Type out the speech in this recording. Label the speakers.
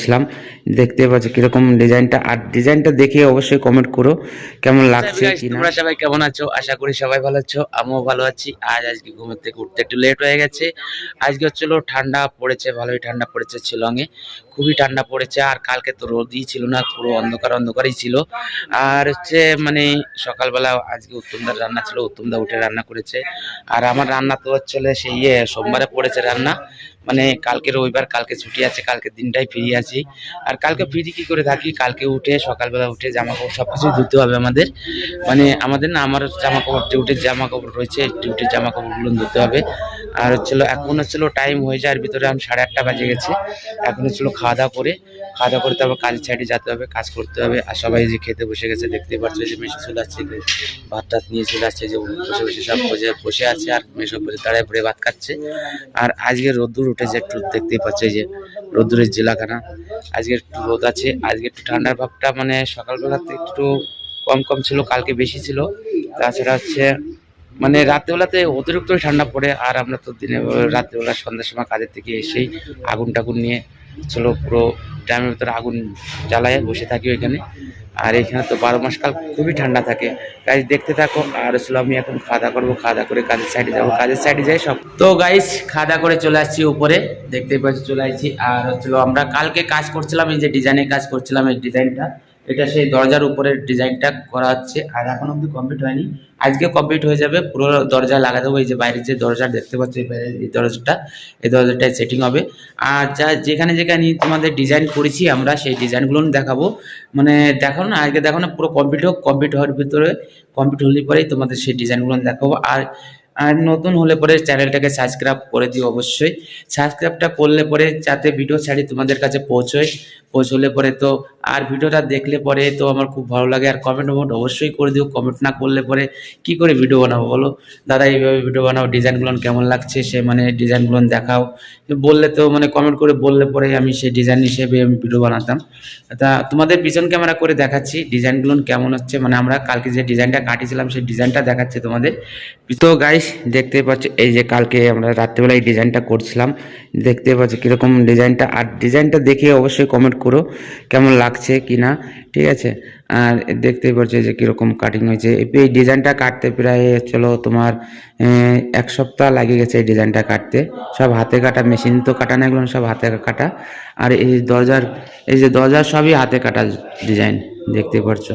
Speaker 1: ছিলাম দেখতে পাচ্ছ কীরকম ডিজাইনটা। আর ডিজাইনটা দেখে অবশ্যই কমেন্ট করো কেমন লাগছে কি না
Speaker 2: তোমরা সবাই কেমন আছো? আশা করি সবাই ভালো আছো আমিও ভালো আছি। আজ আজকে ঘুমের থেকে উঠতে একটু লেট হয়ে গেছে। আজকে হচ্ছিল ঠান্ডা পড়েছে ভালোই ঠান্ডা পড়েছে শিলংয়ে। খুবই ঠান্ডা পড়েছে আর কালকে তো রোদই ছিল না পুরো অন্ধকার অন্ধকারই ছিল। আর হচ্ছে মানে সকালবেলা আজকে উত্তমদার রান্না ছিল উত্তমদা উঠে রান্না করেছে। আর আমার রান্না তো হচ্ছে সেই ইয়ে সোমবারে পড়েছে রান্না। মানে কালকে রবিবার কালকে ছুটি আছে কালকে দিনটাই ফ্রি আছি আর কালকে ফ্রি কি করে থাকি? কালকে উঠে, সকালবেলা উঠে জামা কাপড় সব কিছুই ধুতে হবে আমাদের। মানে আমাদের না, আমার জামা কাপড় ডিউটির জামা কাপড় রয়েছে ডিউটির জামা কাপড়গুলো ধুতে হবে। আর হচ্ছিল, এখন হচ্ছিল টাইম হয়ে যায় আর ভিতরে আমি সাড়ে আটটা বাজে গেছে। এখন হচ্ছিল খাওয়া দাওয়া করে খাওয়া দাওয়া করে তারপর কাজের সাইডে যেতে হবে, কাজ করতে হবে। আর সবাই যে খেতে বসে গেছে দেখতে পাচ্ছ যে মেশো চলে আসছে, যে ভাত টাত নিয়ে চলে আসছে, যে বসে বসে সব বসে বসে আছে আর মেশো বসে দাঁড়ায় পড়ে ভাত খাচ্ছে। আর আজকে রোদ্দুর উঠেছে, একটু দেখতেই পাচ্ছ যে রোদ্দুরের জেলাখানা। আজকে একটু রোদ আছে, আজকে একটু ঠান্ডার ভাবটা মানে সকালবেলাতে একটু কম কম ছিল, কালকে বেশি ছিল। তাছাড়া হচ্ছে মানে রাত্রেবেলাতে অতিরিক্ত ঠান্ডা পড়ে, আর আমরা তো দিনে রাত্রেবেলা সন্ধ্যার সময় কাজের থেকে এসেই আগুন টাগুন নিয়ে চলো পুরো ড্রামের ভিতরে আগুন জ্বালায় বসে থাকি ওইখানে। আর এখানে তো বারো মাস কাল খুবই ঠান্ডা থাকে। গাইজ দেখতে থাকো। আর আসলে আমি এখন খাওয়া দাওয়া করব, খাওয়া দাওয়া করে কাজের সাইডে যাব। কাজের সাইডে যাই সব। তো গাইজ খাওয়া দাওয়া করে চলে আসছি উপরে। দেখতেই পাচ্ছি, চলে আসছি। আর হচ্ছিল আমরা কালকে কাজ করছিলাম, এই যে ডিজাইনের কাজ করছিলাম, এই ডিজাইনটা এটা সেই দরজার উপরের ডিজাইনটা করা হচ্ছে। আর এখন অব্দি কমপ্লিট হয়নি। আজকে কমপ্লিট হয়ে যাবে। পুরো দরজা লাগা দেবো। এই যে বাইরের যে দরজা দেখতে পাচ্ছ, এই দরজাটা, এই দরজাটায় সেটিং হবে। আর যা যেখানে যেখানে তোমাদের ডিজাইন করেছি আমরা, সেই ডিজাইনগুলো দেখাবো। মানে দেখো না, আজকে দেখো না, পুরো কমপ্লিট হোক কমপ্লিট হওয়ার ভিতরে কমপ্লিট হলে পরেই তোমাদের সেই ডিজাইনগুলো দেখাবো। আর আর নতুন হলে পরে চ্যানেলটাকে সাবস্ক্রাইব করে দিও অবশ্যই। সাবস্ক্রাইবটা করলে পরে যাতে ভিডিও ছাড়ি তোমাদের কাছে পৌঁছয়। পৌঁছলে পরে তো আর ভিডিওটা দেখলে পরে তো আমার খুব ভালো লাগে। আর কমেন্ট কমেন্ট অবশ্যই করে দিও কমেন্ট না করলে পরে কি করে ভিডিও বানাবো বলো? দাদা, এইভাবে ভিডিও বানাও, ডিজাইনগুলো কেমন লাগছে? সে মানে ডিজাইনগুলো দেখাও। বললে তো মানে কমেন্ট করে বললে পরে আমি সেই ডিজাইন হিসেবে আমি ভিডিও বানাতাম। তা তোমাদের পিছন ক্যামেরা করে দেখাচ্ছি, ডিজাইনগুলো কেমন হচ্ছে? মানে আমরা কালকে যে ডিজাইনটা কাটিয়েছিলাম, সেই ডিজাইনটা দেখাচ্ছে তোমাদের। তো গাইস দেখতে পাচ্ছ, এই যে কালকে আমরা রাত্রেবেলা এই ডিজাইনটা করছিলাম। দেখতে পাচ্ছ কীরকম ডিজাইনটা। আর ডিজাইনটা দেখে অবশ্যই কমেন্ট করো, কেমন লাগছে কি না, ঠিক আছে? আর দেখতেই পারছ যে কীরকম কাটিং হয়েছে। এই ডিজাইনটা কাটতে প্রায় চলো তোমার এক সপ্তাহ লাগে গেছে এই ডিজাইনটা কাটতে। সব হাতে কাটা মেশিন তো কাটা না, এগুলো সব হাতে কাটা। আর এই দরজার, এই যে দরজার সবই হাতে কাটা ডিজাইন দেখতে পাচ্ছ